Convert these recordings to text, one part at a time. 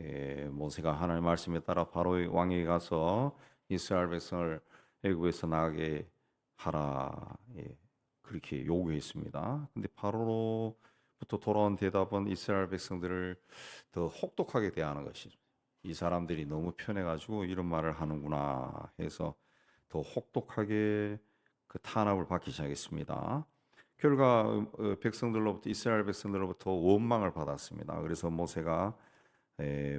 예, 모세가 하나님의 말씀에 따라 바로의 왕에게 가서 이스라엘 백성을 애굽에서 나가게 하라 예, 그렇게 요구했습니다. 근데 바로로부터 돌아온 대답은 이스라엘 백성들을 더 혹독하게 대하는 것이 이 사람들이 너무 편해가지고 이런 말을 하는구나 해서 더 혹독하게 그 탄압을 받기 시작했습니다. 결과 어, 백성들로부터 이스라엘 백성들로부터 원망을 받았습니다. 그래서 모세가 에,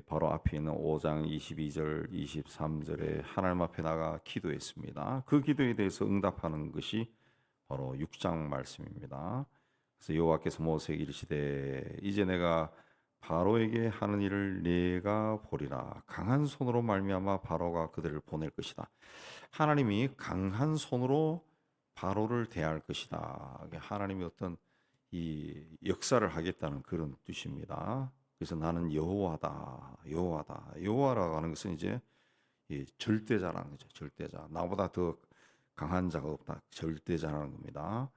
바로 앞에 있는 5장 22절, 23절에 하나님 앞에 나가 기도했습니다. 그 기도에 대해서 응답하는 것이 바로 6장 말씀입니다. 그래서 여호와께서 모세에게 이르시되 이제 내가 바로에게 하는 일을 내가 보리라 강한 손으로 말미암아 바로가 그들을 보낼 것이다. 하나님이 강한 손으로 바로를 대할 것이다. 하나님이 어떤 이 역사를 하겠다는 그런 뜻입니다. 그래서 나는 여호와다, 여호와다. 여호와라고 하는 것은 이제 이 절대자라는 거죠. 절대자. 나보다 더 강한 자가 없다. 절대자라는 겁니다.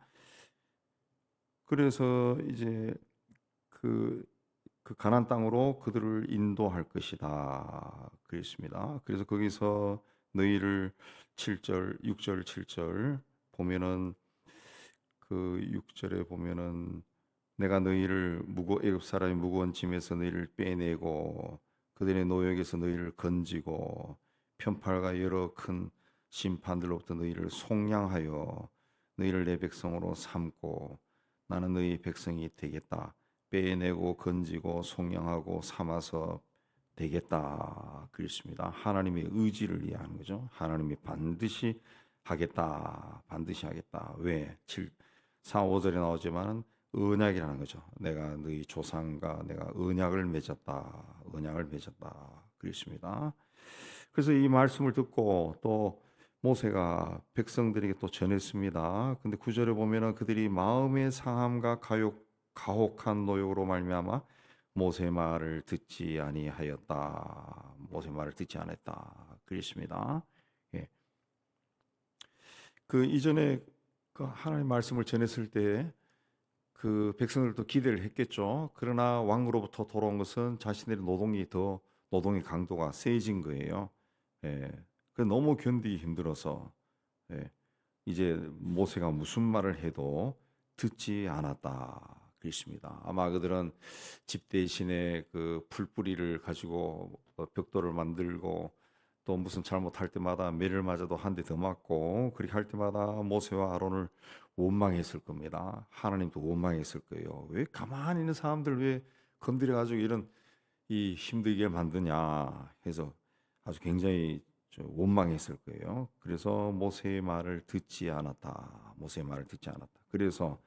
그래서 이제 그, 그 가난 땅으로 그들을 인도할 것이다. 그랬습니다. 그래서 거기서 너희를 7절, 6절, 7절 보면은 그 6절에 보면은 내가 너희를 무거 애굽 사람의 무거운 짐에서 너희를 빼내고 그들의 노역에서 너희를 건지고 편팔과 여러 큰 심판들로부터 너희를 속량하여 너희를 내 백성으로 삼고 나는 너희 백성이 되겠다 빼내고 건지고 속량하고 삼아서 되겠다 그랬습니다. 하나님의 의지를 이해하는 거죠. 하나님이 반드시 하겠다. 반드시 하겠다. 왜? 7, 4, 5절에 나오지만은 언약이라는 거죠. 내가 너희 조상과 내가 언약을 맺었다. 언약을 맺었다. 그랬습니다. 그래서 이 말씀을 듣고 또 모세가 백성들에게 또 전했습니다. 근데 구절에 보면은 그들이 마음의 상함과 가욕 가혹한 노역으로 말미암아 모세 말을 듣지 아니하였다. 모세 말을 듣지 않았다. 그랬습니다. 예. 그 이전에 그 하나님 말씀을 전했을 때 그 백성들도 기대를 했겠죠. 그러나 왕으로부터 돌아온 것은 자신들의 노동이 더 노동의 강도가 세진 거예요. 예. 그 너무 견디기 힘들어서 예. 이제 모세가 무슨 말을 해도 듣지 않았다. 그렇습니다. 아마 그들은 집 대신에 그 풀뿌리를 가지고 어, 벽돌을 만들고 또 무슨 잘못할 때마다 매를 맞아도 한 대 더 맞고 그렇게 할 때마다 모세와 아론을 원망했을 겁니다. 하나님도 원망했을 거예요. 왜 가만히 있는 사람들 왜 건드려 가지고 이런 이 힘들게 만드냐 해서 아주 굉장히 좀 원망했을 거예요. 그래서 모세의 말을 듣지 않았다. 모세의 말을 듣지 않았다. 그래서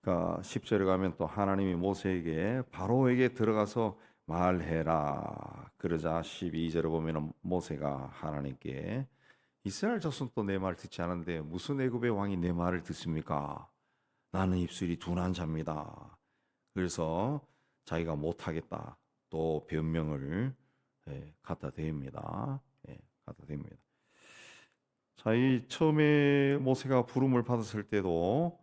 그러니까 10절에 가면 또 하나님이 모세에게 바로에게 들어가서 말해라. 그러자 12절에 보면 모세가 하나님께 이스라엘 자손도 내 말 듣지 않는데 무슨 애굽의 왕이 내 말을 듣습니까? 나는 입술이 둔한 자입니다. 그래서 자기가 못하겠다. 또 변명을 예, 갖다 댑니다. 예, 갖다 댑니다. 자, 이 처음에 모세가 부름을 받았을 때도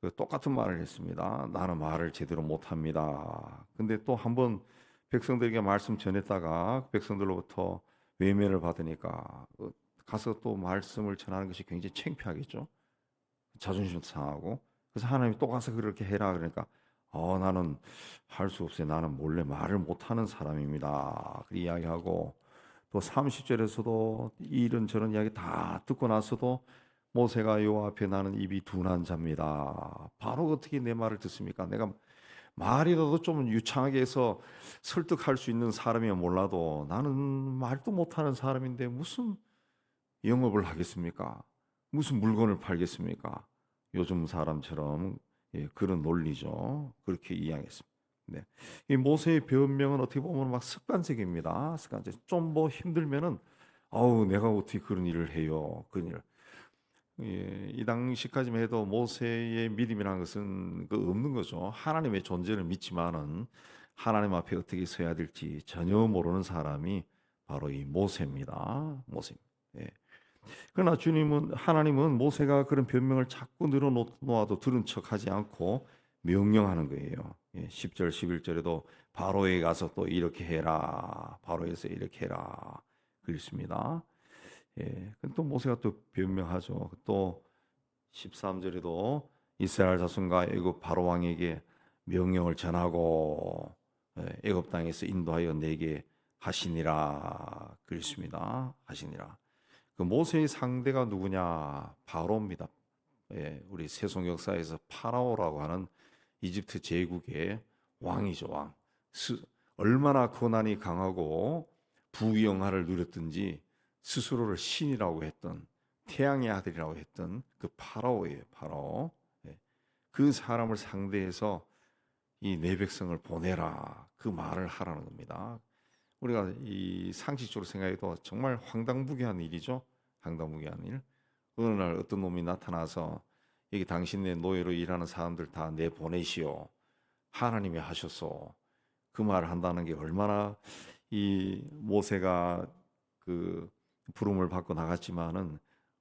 그 똑같은 말을 했습니다. 나는 말을 제대로 못합니다. 근데 또 한번 백성들에게 말씀 전했다가 백성들로부터 외면을 받으니까 어, 가서 또 말씀을 전하는 것이 굉장히 창피하겠죠. 자존심 상하고 그래서 하나님이 또 가서 그렇게 해라 그러니까 어 나는 할 수 없어요. 나는 몰래 말을 못하는 사람입니다. 그 이야기하고 또 30절에서도 이런 저런 이야기 다 듣고 나서도 모세가 요 앞에 나는 입이 둔한 자입니다. 바로 어떻게 내 말을 듣습니까? 내가 말이라도 좀 유창하게 해서 설득할 수 있는 사람이면 몰라도 나는 말도 못하는 사람인데 무슨 영업을 하겠습니까? 무슨 물건을 팔겠습니까? 요즘 사람처럼 예, 그런 논리죠. 그렇게 이해하겠습니다. 네. 이 모세의 변명은 어떻게 보면 막 습관적입니다. 습관적. 좀뭐 힘들면은 아우 내가 어떻게 그런 일을 해요. 그런 일. 예, 이 당시까지만 해도 모세의 믿음이라는 것은 그 없는 거죠. 하나님의 존재를 믿지만은 하나님 앞에 어떻게 서야 될지 전혀 모르는 사람이 바로 이 모세입니다. 모세. 예. 그러나 주님은 하나님은 모세가 그런 변명을 자꾸 늘어놓아도 들은 척하지 않고 명령하는 거예요. 예, 10절 11절에도 바로에 가서 또 이렇게 해라. 바로에서 이렇게 해라. 그랬습니다. 예, 또 모세가 또 변명하죠. 또 13절에도 이스라엘 자손과 애굽 바로 왕에게 명령을 전하고 예, 애굽 땅에서 인도하여 내게 하시니라 그랬습니다. 하시니라. 그 모세의 상대가 누구냐? 바로입니다. 예, 우리 세속 역사에서 파라오라고 하는 이집트 제국의 왕이죠, 왕. 스, 얼마나 고난이 강하고 부귀영화를 누렸든지 스스로를 신이라고 했던 태양의 아들이라고 했던 그 파라오예요, 파라오. 예. 그 사람을 상대해서 이 내 백성을 보내라 그 말을 하라는 겁니다. 우리가 이 상식적으로 생각해도 정말 황당무계한 일이죠. 황당무계한 일. 어느 날 어떤 놈이 나타나서 여기 당신네 노예로 일하는 사람들 다 내 보내시오. 하나님이 하셨소. 그 말을 한다는 게 얼마나 이 모세가 그 부름을 받고 나갔지만은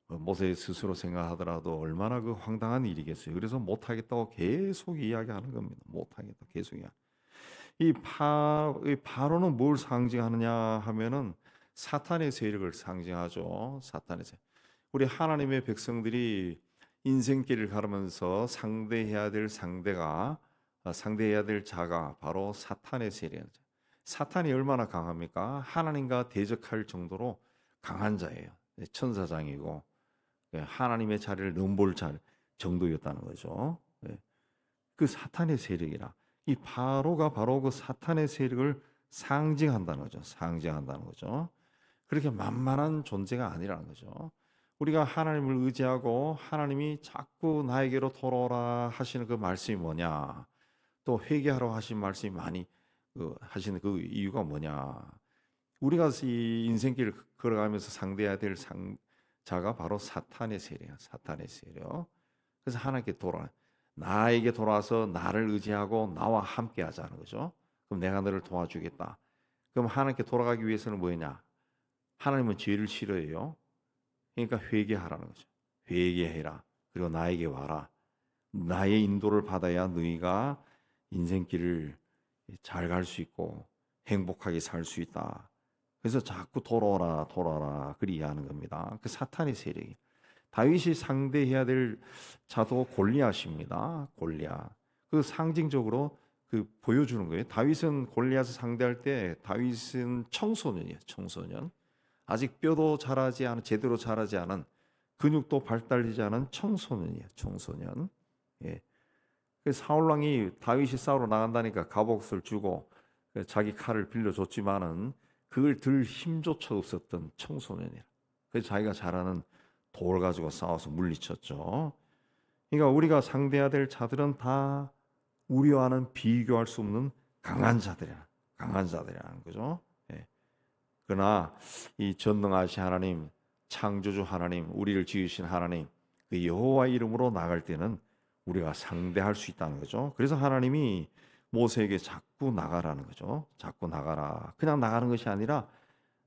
어, 모세 스스로 생각하더라도 얼마나 그 황당한 일이겠어요. 그래서 못하겠다고 계속 이야기하는 겁니다. 못하겠다 계속 이야기. 이 파, 이 바로는 뭘 상징하느냐 하면은 사탄의 세력을 상징하죠. 사탄의 세력. 우리 하나님의 백성들이 인생길을 걸으면서 상대해야 될 상대가 아, 상대해야 될 자가 바로 사탄의 세력이죠. 사탄이 얼마나 강합니까? 하나님과 대적할 정도로 강한 자예요. 천사장이고 예, 하나님의 자리를 넘볼 자 정도였다는 거죠. 예. 그 사탄의 세력이라 이 바로가 바로 그 사탄의 세력을 상징한다는 거죠. 상징한다는 거죠. 그렇게 만만한 존재가 아니라는 거죠. 우리가 하나님을 의지하고 하나님이 자꾸 나에게로 돌아오라 하시는 그 말씀이 뭐냐? 또 회개하러 하신 말씀이 많이 그 하시는 그 이유가 뭐냐? 우리가 이 인생길을 걸어가면서 상대해야 될 상, 자가 바로 사탄의 세력, 사탄의 세력. 그래서 하나님께 돌아 나에게 돌아와서 나를 의지하고 나와 함께 하자는 거죠. 그럼 내가 너를 도와주겠다. 그럼 하나님께 돌아가기 위해서는 뭐냐? 하나님은 죄를 싫어해요. 그러니까 회개하라는 거죠. 회개해라. 그리고 나에게 와라. 나의 인도를 받아야 너희가 인생길을 잘 갈 수 있고 행복하게 살 수 있다. 그래서 자꾸 돌아오라, 돌아오라 그리 하는 겁니다. 그 사탄의 세력이. 다윗이 상대해야 될 자도 골리앗입니다. 골리앗. 그 상징적으로 그 보여주는 거예요. 다윗은 골리앗을 상대할 때 다윗은 청소년이에요. 청소년. 아직 뼈도 자라지 않은 제대로 자라지 않은 근육도 발달되지 않은 청소년이에요. 청소년. 예. 그 사울 왕이 다윗이 싸우러 나간다니까 갑옷을 주고 자기 칼을 빌려줬지만은 그걸 들 힘조차 없었던 청소년이라. 그래서 자기가 잘하는 돌 가지고 싸워서 물리쳤죠. 그러니까 우리가 상대해야 될 자들은 다 우리와는 비교할 수 없는 강한 자들이야. 강한 자들이라는 거죠. 예. 그러나 이 전능하신 하나님, 창조주 하나님, 우리를 지으신 하나님, 그 여호와 이름으로 나갈 때는 우리가 상대할 수 있다는 거죠. 그래서 하나님이 모세에게 자꾸 나가라는 거죠. 자꾸 나가라. 그냥 나가는 것이 아니라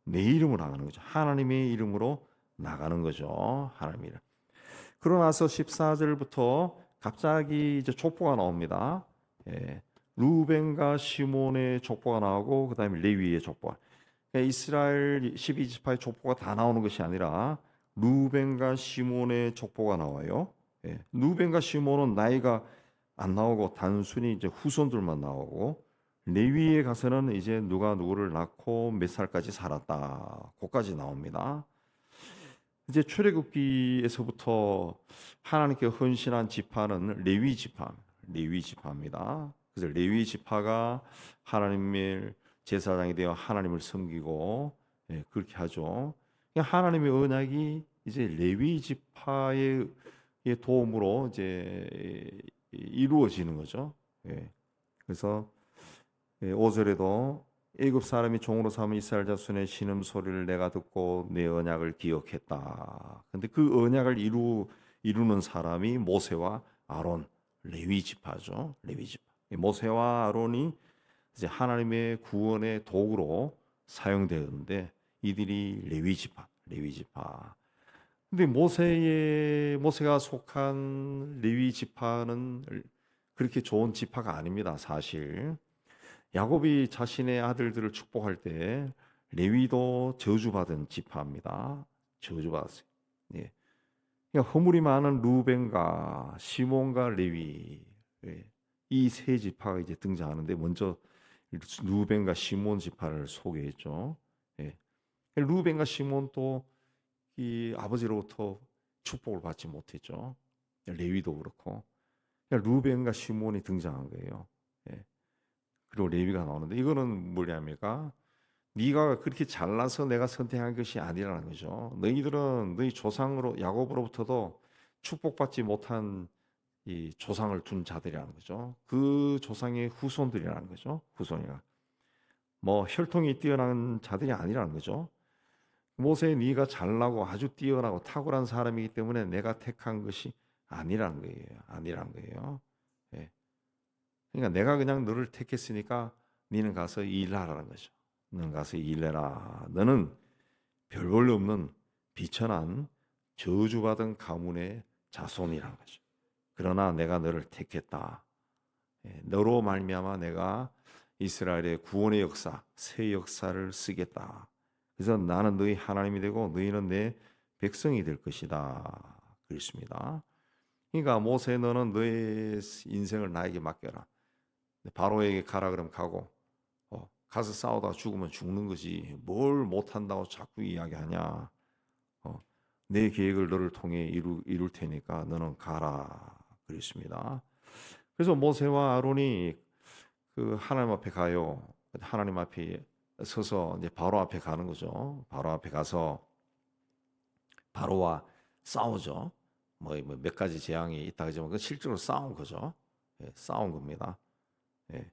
내 이름으로 나가는 거죠. 하나님의 이름으로 나가는 거죠. 하나님 이름. 그러나서 14절부터 갑자기 이제 족보가 나옵니다. 예. 루벤과 시몬의 족보가 나오고 그다음에 레위의 족보가. 그러니까 이스라엘 12지파의 족보가 다 나오는 것이 아니라 루벤과 시몬의 족보가 나와요. 예. 루벤과 시몬은 나이가 안 나오고 단순히 이제 후손들만 나오고 레위에 가서는 이제 누가 누구를 낳고 몇 살까지 살았다. 고까지 나옵니다. 이제 출애굽기에서부터 하나님께 헌신한 지파는 레위 지파, 레위 지파입니다. 그래서 레위 지파가 하나님의 제사장이 되어 하나님을 섬기고 예, 그렇게 하죠. 하나님의 언약이 이제 레위 지파의 도움으로 이제 이루어지는 거죠. 예. 그래서 5절에도 애굽 사람이 종으로 삼은 이스라엘 자손의 신음 소리를 내가 듣고 내 언약을 기억했다. 근데 그 언약을 이루 이루는 사람이 모세와 아론 레위 지파죠. 레위 지파. 모세와 아론이 이제 하나님의 구원의 도구로 사용되었는데 이들이 레위 지파, 레위 지파. 근데 모세의 모세가 속한 레위 지파는 그렇게 좋은 지파가 아닙니다. 사실 야곱이 자신의 아들들을 축복할 때 레위도 저주받은 지파입니다. 저주받았어요. 예. 그러니까 허물이 많은 루벤과 시몬과 레위 예. 이세 지파가 이제 등장하는데 먼저 루벤과 시몬 지파를 소개했죠. 예. 루벤과 시몬도 이 아버지로부터 축복을 받지 못했죠. 레위도 그렇고 그러니까 루벤과 시몬이 등장한 거예요. 예. 그리고 레위가 나오는데 이거는 뭐냐니까 네가 그렇게 잘나서 내가 선택한 것이 아니라는 거죠. 너희들은 너희 조상으로 야곱으로부터도 축복받지 못한 이 조상을 둔 자들이라는 거죠. 그 조상의 후손들이라는 거죠. 후손이가 뭐 혈통이 뛰어난 자들이 아니라는 거죠. 모세 네가 잘나고 아주 뛰어나고 탁월한 사람이기 때문에 내가 택한 것이 아니라는 거예요. 아니라는 거예요. 예. 그러니까 내가 그냥 너를 택했으니까 너는 가서 일하라는 거죠. 너는 가서 일해라. 너는 별 볼 없는 비천한 저주받은 가문의 자손이라는 거죠. 그러나 내가 너를 택했다. 예, 너로 말미암아 내가 이스라엘의 구원의 역사, 새 역사를 쓰겠다. 그래서 나는 너희 하나님이 되고 너희는 내 백성이 될 것이다. 그랬습니다. 그러니까 모세 너는 너의 인생을 나에게 맡겨라. 바로에게 가라 그러면 가고 어, 가서 싸우다 죽으면 죽는 거지 뭘 못한다고 자꾸 이야기하냐. 어, 내 계획을 너를 통해 이루, 이룰 테니까 너는 가라. 그랬습니다. 그래서 모세와 아론이 그 하나님 앞에 가요. 하나님 앞에 서서 이제 바로 앞에 가는 거죠. 바로 앞에 가서 바로와 싸우죠. 뭐몇 가지 재앙이 있다 그지만 그 실제로 싸운 거죠. 예, 싸운 겁니다. 예.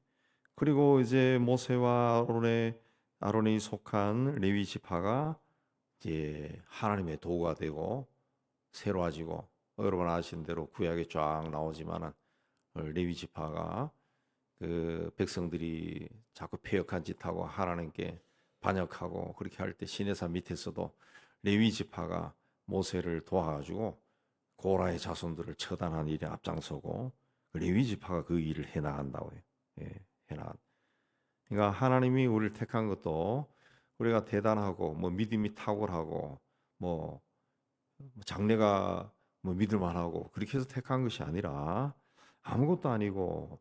그리고 이제 모세와 아론의 아론이 속한 레위 지파가 이제 하나님의 도구가 되고 새로워지고 여러분 아시는 대로 구약에 쫙 나오지만은 레위 지파가 그 백성들이 자꾸 폐역한 짓하고 하나님께 반역하고 그렇게 할 때 시내산 밑에서도 레위 지파가 모세를 도와가지고 고라의 자손들을 처단한 일에 앞장서고 그 레위 지파가 그 일을 해 나간다고요. 예, 해나. 그러니까 하나님이 우리를 택한 것도 우리가 대단하고 뭐 믿음이 탁월하고 뭐 장래가 뭐 믿을만하고 그렇게 해서 택한 것이 아니라 아무것도 아니고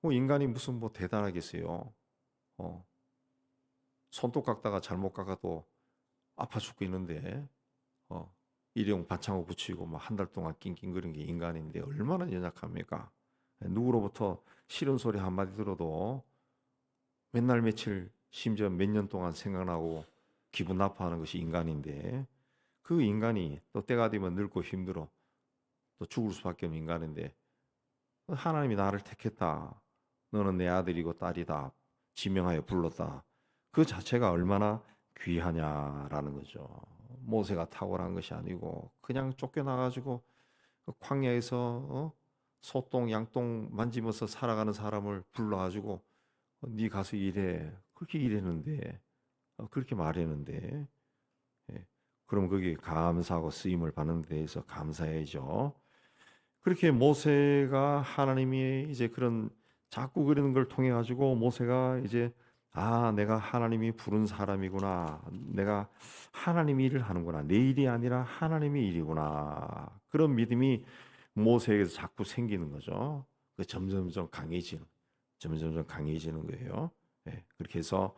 뭐 인간이 무슨 뭐 대단하겠어요. 어. 손톱 깎다가 잘못 깎아도 아파 죽고 있는데 어. 일용 반창고 붙이고 뭐한달 동안 낑낑거리는 게 인간인데 얼마나 연약합니까? 누구로부터 싫은 소리 한마디 들어도 맨날 며칠 심지어 몇 년 동안 생각나고 기분 나빠하는 것이 인간인데 그 인간이 또 때가 되면 늙고 힘들어 또 죽을 수밖에 없는 인간인데 하나님이 나를 택했다. 너는 내 아들이고 딸이다. 지명하여 불렀다. 그 자체가 얼마나 귀하냐라는 거죠. 모세가 탁월한 것이 아니고 그냥 쫓겨나가지고 그 광야에서 어? 소똥 양똥 만지면서 살아가는 사람을 불러가지고 어, 네 가서 일해 그렇게 일했는데 어, 그렇게 말했는데 예. 그럼 거기 감사하고 쓰임을 받는 데에서 감사해야죠. 그렇게 모세가 하나님이 이제 그런 자꾸 그러는 걸 통해 가지고 모세가 이제 아 내가 하나님이 부른 사람이구나 내가 하나님이 일을 하는구나 내 일이 아니라 하나님의 일이구나 그런 믿음이 모세에게서 자꾸 생기는 거죠. 그 점점점 강해지는 점점점 강해지는 거예요. 네, 그렇게 해서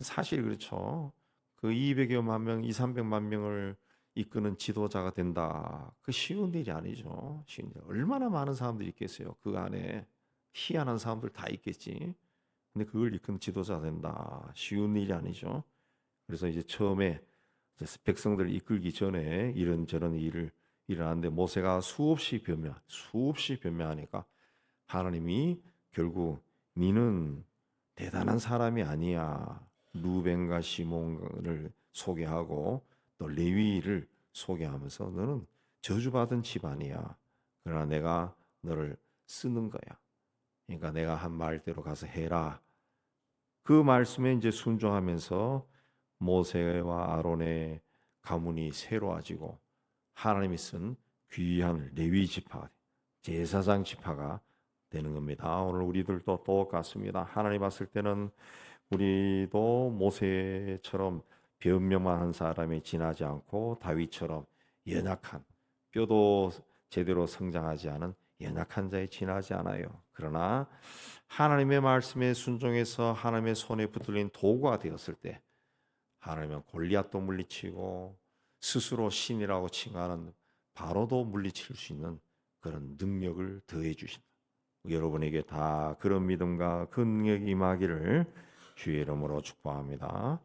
사실 그렇죠. 그 200여만 명, 2, 300만 명을 이끄는 지도자가 된다. 그 쉬운 일이 아니죠. 쉬운 일. 얼마나 많은 사람들이 있겠어요. 그 안에 희한한 사람들 다 있겠지. 근데 그걸 이끄는 지도자 된다. 쉬운 일이 아니죠. 그래서 이제 처음에 백성들을 이끌기 전에 이런 저런 일을 일어났는데 모세가 수없이 변명, 수없이 변명하니까 하나님이 결국 니는 대단한 사람이 아니야. 루벤과 시몬을 소개하고 또 레위를 소개하면서 너는 저주받은 집안이야. 그러나 내가 너를 쓰는 거야. 그러니까 내가 한 말대로 가서 해라. 그 말씀에 이제 순종하면서 모세와 아론의 가문이 새로워지고 하나님이 쓴 귀한 레위 지파, 제사장 지파가 되는 겁니다. 오늘 우리들도 똑같습니다. 하나님 봤을 때는 우리도 모세처럼 변명만 한 사람이 지나지 않고 다윗처럼 연약한 뼈도 제대로 성장하지 않은 연약한 자에 지나지 않아요. 그러나 하나님의 말씀에 순종해서 하나님의 손에 붙들린 도구가 되었을 때 하나님은 골리앗도 물리치고 스스로 신이라고 칭하는 바로도 물리칠 수 있는 그런 능력을 더해 주신다. 여러분에게 다 그런 믿음과 그 능력이 임하기를 주의 이름으로 축복합니다.